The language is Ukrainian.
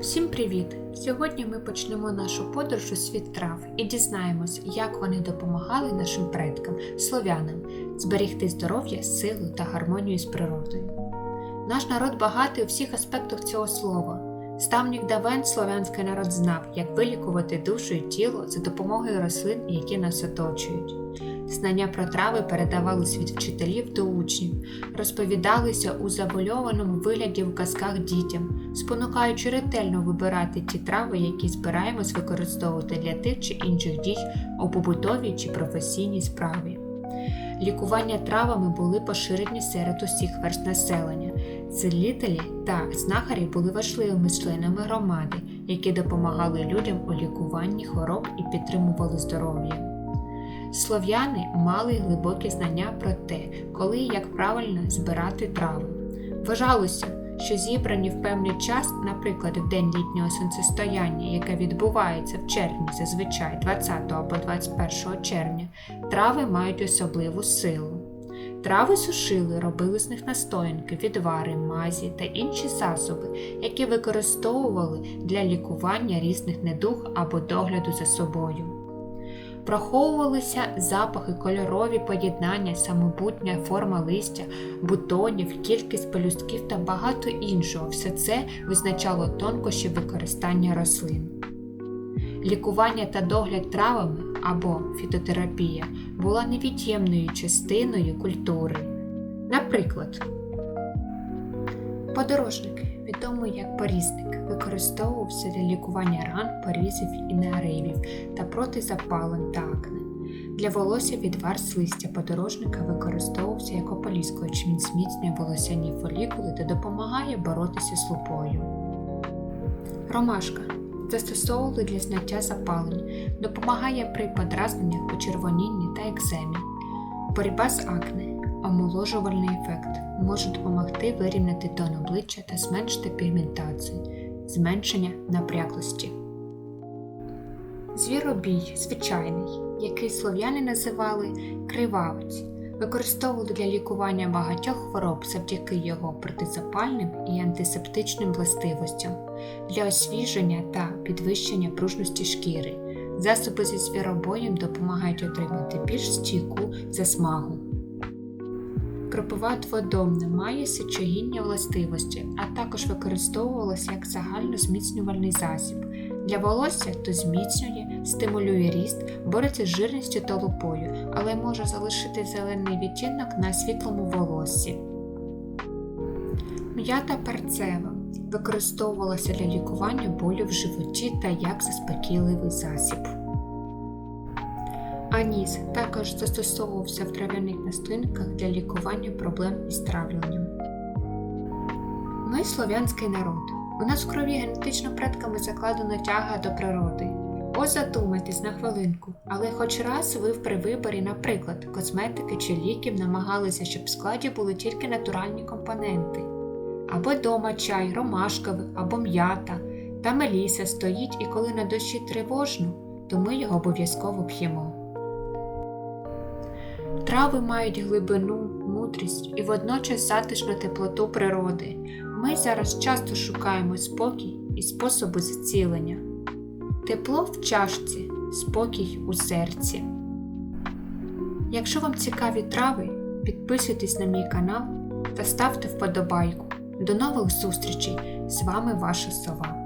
Всім привіт! Сьогодні ми почнемо нашу подорож у світ трав і дізнаємось, як вони допомагали нашим предкам, слов'янам, зберегти здоров'я, силу та гармонію з природою. Наш народ багатий у всіх аспектах цього слова. З давніх давен слов'янський народ знав, як вилікувати душу і тіло за допомогою рослин, які нас оточують. Знання про трави передавались від вчителів до учнів, розповідалися у завольованому вигляді в казках дітям, спонукаючи ретельно вибирати ті трави, які збираємось використовувати для тих чи інших дій у побутовій чи професійній справі. Лікування травами були поширені серед усіх верст населення. Цілителі та знахарі були важливими членами громади, які допомагали людям у лікуванні хвороб і підтримували здоров'я. Слов'яни мали глибокі знання про те, коли і як правильно збирати трави. Вважалося, що зібрані в певний час, наприклад, в день літнього сонцестояння, яке відбувається в червні, зазвичай 20 або 21 червня, трави мають особливу силу. Трави сушили, робили з них настоянки, відвари, мазі та інші засоби, які використовували для лікування різних недуг або догляду за собою. Проховувалися запахи, кольорові поєднання, самобутня форма листя, бутонів, кількість пелюстків та багато іншого. Все це визначало тонкощі використання рослин. Лікування та догляд травами або фітотерапія була невід'ємною частиною культури. Наприклад, подорожник, відомий як порізник, використовувався для лікування ран, порізів і неаривів та проти запалень та акне. Для волосся відвар з листя подорожника використовувався як ополіскувач, він зміцнює волосяні фолікули та допомагає боротися з лупою. Ромашка застосовували для зняття запалень, допомагає при подразненнях, почервонінні та екземі. Боротьба з акне, омоложувальний ефект може допомогти вирівняти тон обличчя та зменшити пігментацію, зменшення напряглості. Звіробій звичайний, який слов'яни називали кривавець, використовували для лікування багатьох хвороб завдяки його протизапальним і антисептичним властивостям, для освіження та підвищення пружності шкіри. Засоби зі звіробоєм допомагають отримати більш стійку засмагу. Кропива дводомна має сечогіння властивості, а також використовувалася як загальнозміцнювальний засіб. Для волосся то зміцнює, стимулює ріст, бореться з жирністю та лупою, але може залишити зелений відтінок на світлому волоссі. М'ята перцева використовувалася для лікування болю в животі та як заспокійливий засіб. Аніс також застосовувався в трав'яних настоянках для лікування проблем із травленням. Ми слов'янський народ. У нас в крові генетично предками закладено тяга до природи. Ось задумайтесь на хвилинку, але хоч раз ви при виборі, наприклад, косметики чи ліків намагалися, щоб в складі були тільки натуральні компоненти. Або дома чай, ромашковий, або м'ята та меліса стоїть, і коли на душі тривожно, то ми його обов'язково п'ємо. Трави мають глибину, мудрість і водночас затишну теплоту природи. Ми зараз часто шукаємо спокій і способи зцілення. Тепло в чашці, спокій у серці. Якщо вам цікаві трави, підписуйтесь на мій канал та ставте вподобайку. До нових зустрічей! З вами ваша сова.